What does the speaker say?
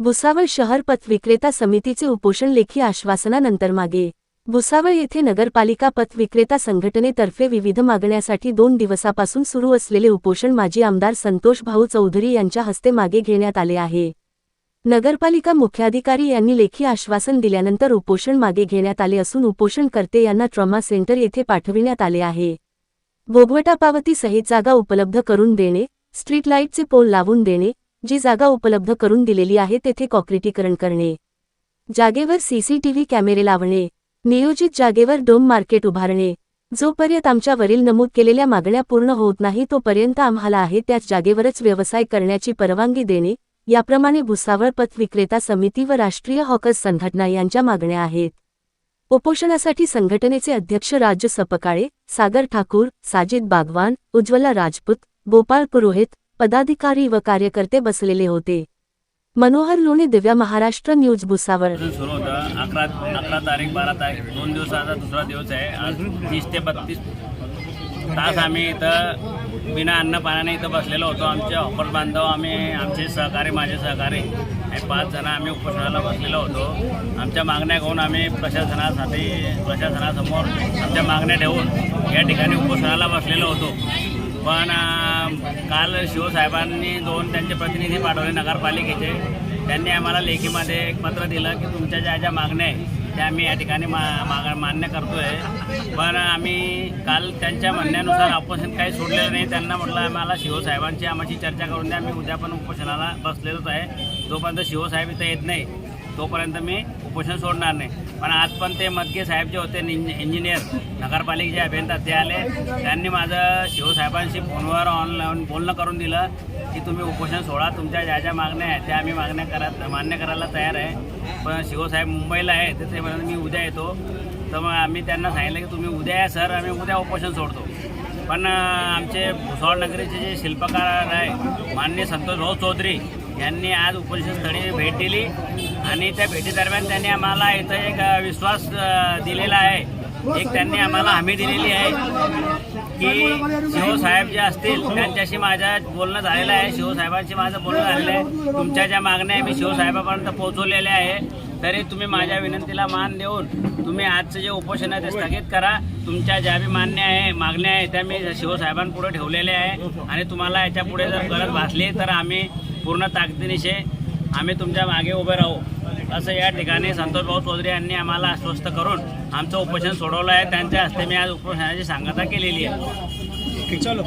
भुसावळ शहर पथ विक्रेता समितीचे उपोषण लेखी आश्वासनानंतर मागे. भुसावळ येथे नगरपालिका पथ विक्रेता संघटनेतर्फे विविध मागण्यासाठी दोन दिवसापासून सुरू असलेले उपोषण माजी आमदार संतोष भाऊ चौधरी यांच्या हस्ते मागे घेण्यात आले आहे. नगरपालिका मुख्याधिकारी यांनी लेखी आश्वासन दिल्यानंतर उपोषण मागे घेण्यात आले असून उपोषणकर्ते यांना ट्रॉमा सेंटर येथे पाठविण्यात आले आहे. भोगवटा पावती सहित जागा उपलब्ध करून देणे स्ट्रीट लाईटचे पोल लावून देणे जी जागा उपलब्ध करून दिलेली आहे तेथे कॉक्रिटीकरण करणे. जागेवर सीसीटीव्ही कॅमेरे लावणे. नियोजित जागेवर डोम मार्केट उभारणे. जोपर्यंत आमच्यावरील नमूद केलेल्या मागण्या पूर्ण होत नाही तोपर्यंत आम्हाला आहे त्याच जागेवरच व्यवसाय करण्याची परवानगी देणे. याप्रमाणे भुसावळ पथ विक्रेता समिती व राष्ट्रीय हॉकर्स संघटना यांच्या मागण्या आहेत. उपोषणासाठी संघटनेचे अध्यक्ष राज्य सपकाळे सागर ठाकूर साजिद बागवान उज्ज्वला राजपूत गोपाळ पुरोहित पदाधिकारी व कार्यकर्ते बसलेले होते. मनोहर लोणे दिव्या महाराष्ट्र न्यूज भुसावळ. सुरू होतं. अकरा अकरा तारीख बारा तारीख दोन दिवसाचा दुसरा दिवस आहे. आज तीस ते बत्तीस तास आम्ही इथं बिना अन्न पाण्याने इथं बसलेलो होतो. आमचे ऑफर बांधव आम्ही आमचे सहकारी माझे सहकारी हे पाच जण आम्ही उपोषणाला बसलेलो होतो. आमच्या मागण्या घेऊन आम्ही प्रशासनासाठी प्रशासनासमोर आमच्या मागण्या ठेवून या ठिकाणी उपोषणाला बसलेलो होतो. पण काल शिवसाहेबांनी दोन त्यांचे प्रतिनिधी पाठवले नगरपालिकेचे. त्यांनी आम्हाला लेखीमध्ये एक पत्र दिलं की तुमच्या ज्या ज्या मागण्या आहे त्या आम्ही या ठिकाणी मा माग मान्य करतो आहे पण आम्ही काल त्यांच्या म्हणण्यानुसार ऑपोजिशन काही सोडलेलं नाही. त्यांना म्हटलं आम्हाला शिवसाहेबांची आम्हाची चर्चा करून द्या. आम्ही उद्या पण उपोषणाला बसलेलोच आहे. जोपर्यंत शिवसाहेब इथं येत नाही तोपर्यंत मी उपोषण सोडणार नाही. पण आज पण ते मदके साहेब जे होते इंज इंजिनियर नगरपालिकेचे अभियंता ते आले. त्यांनी माझं शिवसाहेबांशी फोनवर ऑनलाईन बोलणं करून दिलं की तुम्ही उपोषण सोडा तुमच्या ज्या ज्या मागण्या आहेत त्या आम्ही मागण्या करा मान्य करायला तयार आहे. पण शिवसाहेब मुंबईला आहे तर ते म्हणून मी उद्या येतो. तर मग आम्ही त्यांना सांगितलं की तुम्ही उद्या या सर आम्ही उद्या उपोषण सोडतो. पण आमचे भुसावळ नगरीचे जे शिल्पकार आहे मान्य संतोष भाऊ चौधरी यांनी आज उपोषणस्थळी भेट दिली आणि त्या भेटीदरम्यान त्यांनी आम्हाला इथं एक विश्वास दिलेला आहे. एक त्यांनी आम्हाला हमी दिलेली आहे की शिवसाहेब जे असतील त्यांच्याशी माझं बोलणं झालेलं आहे. शिवसाहेबांशी माझं बोलणं झालेलं आहे. तुमच्या ज्या मागण्या आहे मी शिवसाहेबापर्यंत पोहोचवलेल्या आहे. तरी तुम्ही माझ्या विनंतीला मान देऊन तुम्ही आजचं जे उपोषण आहे ते स्थगित करा. तुमच्या ज्या बी मान्य आहे मागण्या आहे त्या मी शिवसाहेबांपुढे ठेवलेल्या आहे. आणि तुम्हाला याच्यापुढे जर गरज भासली तर आम्ही पूर्ण ताकदीनिशी आम्ही तुमच्या मागे उभे राहू. असं या ठिकाणी संतोषभाऊ चौधरी यांनी आम्हाला आश्वस्त करून आमचं उपोषण सोडवलं आहे. त्यांच्या हस्ते मी आज उपोषणाची सांगता केलेली आहे. चलो.